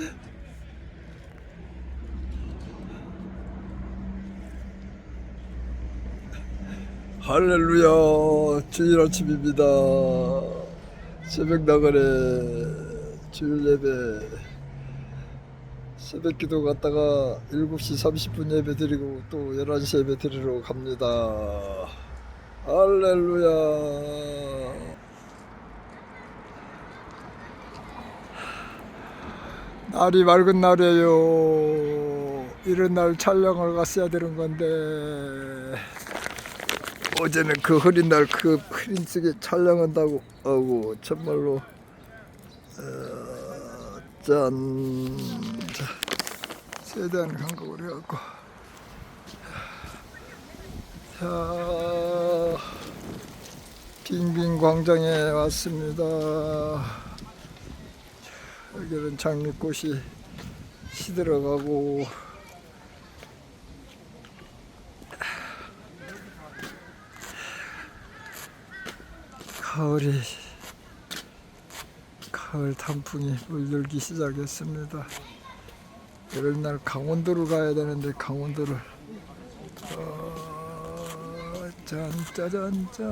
할렐루야 주일 아침입니다. 새벽 나가래 주일 예배. 새벽 기도 갔다가 7시 30분 예배 드리고 또 11시 예배 드리러 갑니다. 할렐루야 날이 맑은 날이에요. 이런 날 촬영을 갔어야 되는 건데 어제는 그 흐린 날 그 흐린 속에 촬영한다고 하고 정말로 어, 짠. 자, 세대한 감각을 해갖고. 자 빙빙 광장에 왔습니다 여기는 장미꽃이 시들어가고 가을이 가을 단풍이 물들기 시작했습니다. 이런 날 강원도를 가야 되는데 강원도를 어, 짠 짜잔짜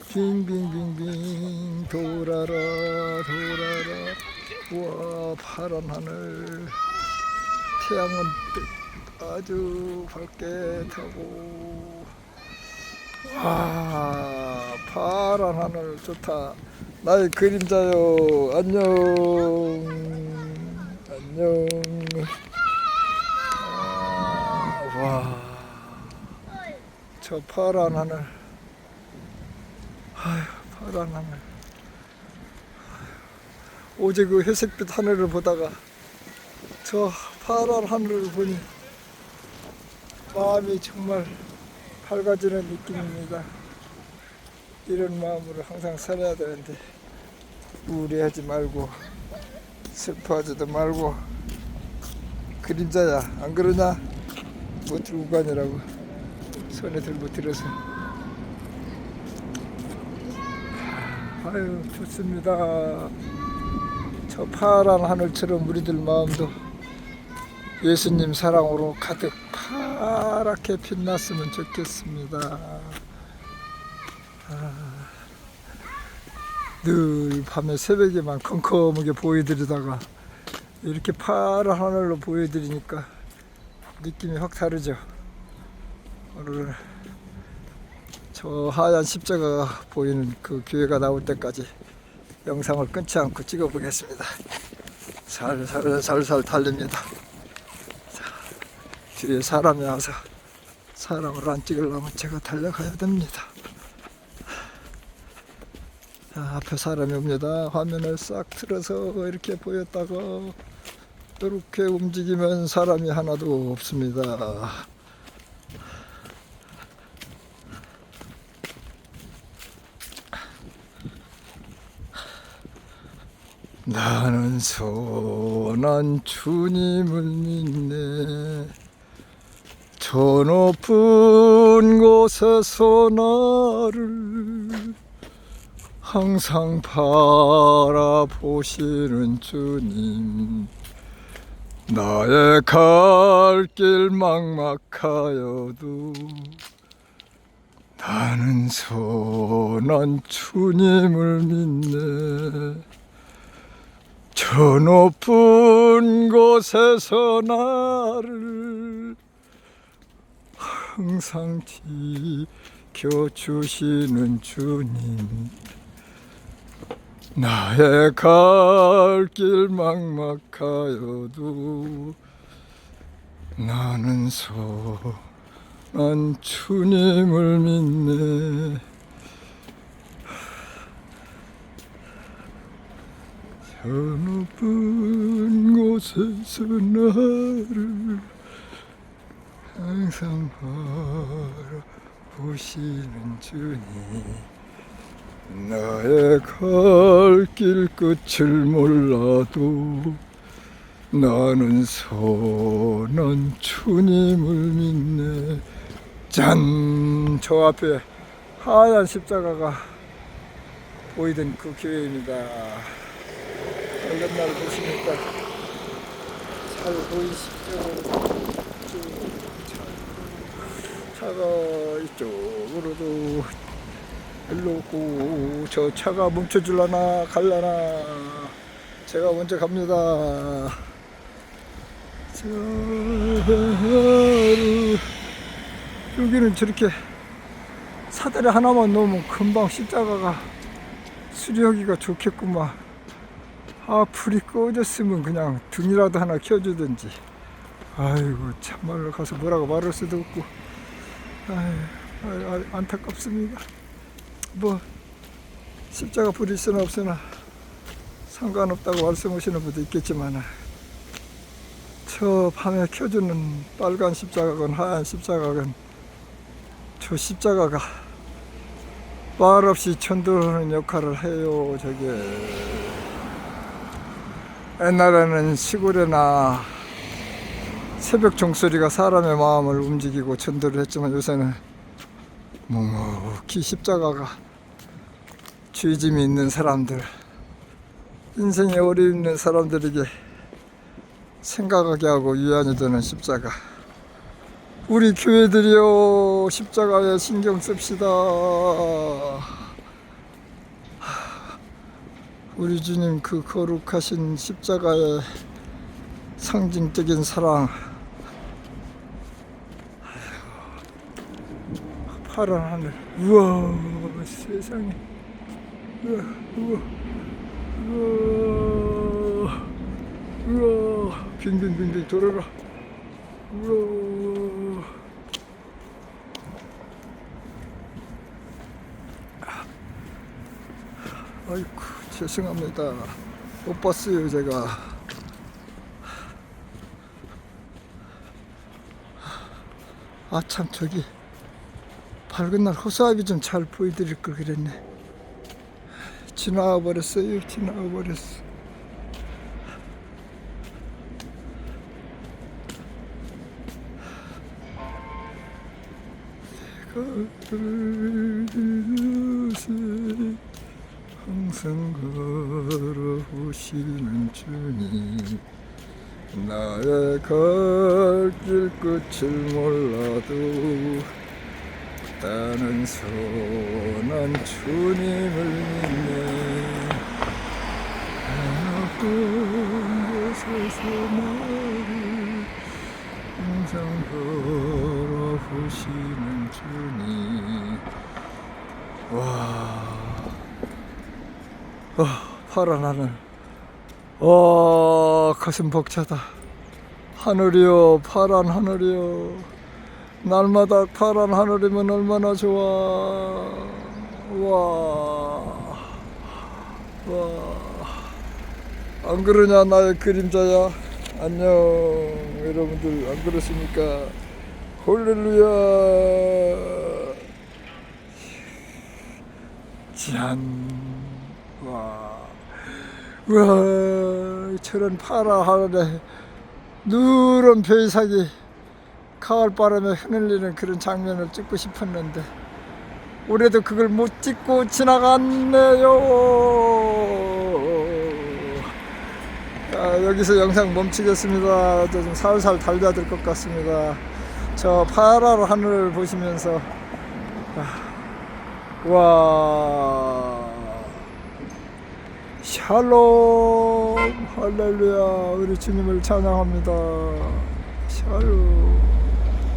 빙빙빙빙 돌아라 돌아라. 우와 파란 하늘. 태양은 뜨- 아주 밝게 타고. 아 파란 하늘 좋다. 나의 그림자요 안녕. 안녕. 아, 와저 파란 하늘 아휴 파란 하늘 아휴, 어제 그 회색빛 하늘을 보다가 저 파란 하늘을 보니 마음이 정말 밝아지는 느낌입니다. 이런 마음으로 항상 살아야 되는데 우울해하지 말고 슬퍼하지도 말고 그림자야 안 그러냐? 뭐 들고 가느라고 손에 들고 들어서 아유 좋습니다. 저 파란 하늘처럼 우리들 마음도 예수님 사랑으로 가득 파랗게 빛났으면 좋겠습니다. 아, 늘 밤에 새벽에만 컴컴하게 보여드리다가 이렇게 파란 하늘로 보여드리니까 느낌이 확 다르죠. 오늘 저 하얀 십자가가 보이는 그 교회가 나올 때까지 영상을 끊지 않고 찍어보겠습니다. 살살 살살 달립니다. 뒤에 사람이 와서 사람을 안 찍으려면 제가 달려가야 됩니다. 자, 앞에 사람이 옵니다. 화면을 싹 틀어서 이렇게 보였다가 이렇게 움직이면 사람이 하나도 없습니다. 나는 선한 주님을 믿네. 저 높은 곳에서 나를 항상 바라보시는 주님 나의 갈 길 막막하여도 나는 선한 주님을 믿네 저 높은 곳에서 나를 항상 지켜주시는 주님. 나의 갈 길 막막하여도 나는 선한 주님을 믿네 저 높은 곳에서 나를 항상 바라보시는 주님 나의 갈 길 끝을 몰라도 나는 선한 주님을 믿네 짠! 저 앞에 하얀 십자가가 보이던 그 교회입니다. 얼른 날 보시니까 잘 보이시죠? 차가 이쪽으로도 일로 오고 저 차가 멈춰줄라나 갈라나 제가 먼저 갑니다. 저 여기는 저렇게 사다리 하나만 놓으면 금방 십자가가 수리하기가 좋겠구만. 아 불이 꺼졌으면 그냥 등이라도 하나 켜주든지. 아이고 참말로 가서 뭐라고 말할 수도 없고. 아유, 안타깝습니다. 뭐 십자가 불이 있으나 없으나 상관없다고 말씀하시는 분도 있겠지만 저 밤에 켜주는 빨간 십자가건 하얀 십자가건 저 십자가가 말없이 전도하는 역할을 해요 저게 옛날에는 시골에나 새벽 종소리가 사람의 마음을 움직이고 전도를 했지만 요새는 묵묵히 십자가가 죄짐이 있는 사람들 인생에 어려움 있는 사람들에게 생각하게 하고 위안이 되는 십자가. 우리 교회들이요 십자가에 신경 씁시다 우리 주님 그 거룩하신 십자가의 상징적인 사랑. 파란 하늘. 우와 세상에. 우와 우와 우와. 우와 빙빙빙빙 돌아라 우와. 아이고 죄송합니다. 못 봤어요 제가. 아 참 저기 밝은 날 호수아비 좀 잘 보여드릴 걸 그랬네. 지나와 버렸어요 지나와 버렸어. 그릇에 항상 걸어오시는 주님. 나의 갈 길 끝을 몰라도 나는 선한 주님을 믿네. 아픈 곳에서 나를 항상 걸어오시는 주님. 와 아, 파란 하늘 와 가슴 벅차다. 하늘이여 파란 하늘이여. 날마다 파란 하늘이면 얼마나 좋아. 와 와 안 그러냐 나의 그림자야? 안녕 여러분들. 안 그렇습니까? 홀렐루야. 짠. 와. 와, 저런 파라 하늘에 누런 별삭이 가을바람에 휘날리는 그런 장면을 찍고 싶었는데 올해도 그걸 못 찍고 지나갔네요. 자, 여기서 영상 멈추겠습니다. 좀 살살 달려야 될것 같습니다. 저 파란 하늘을 보시면서 아, 와 샬롬 할렐루야. 우리 주님을 찬양합니다. 샬롬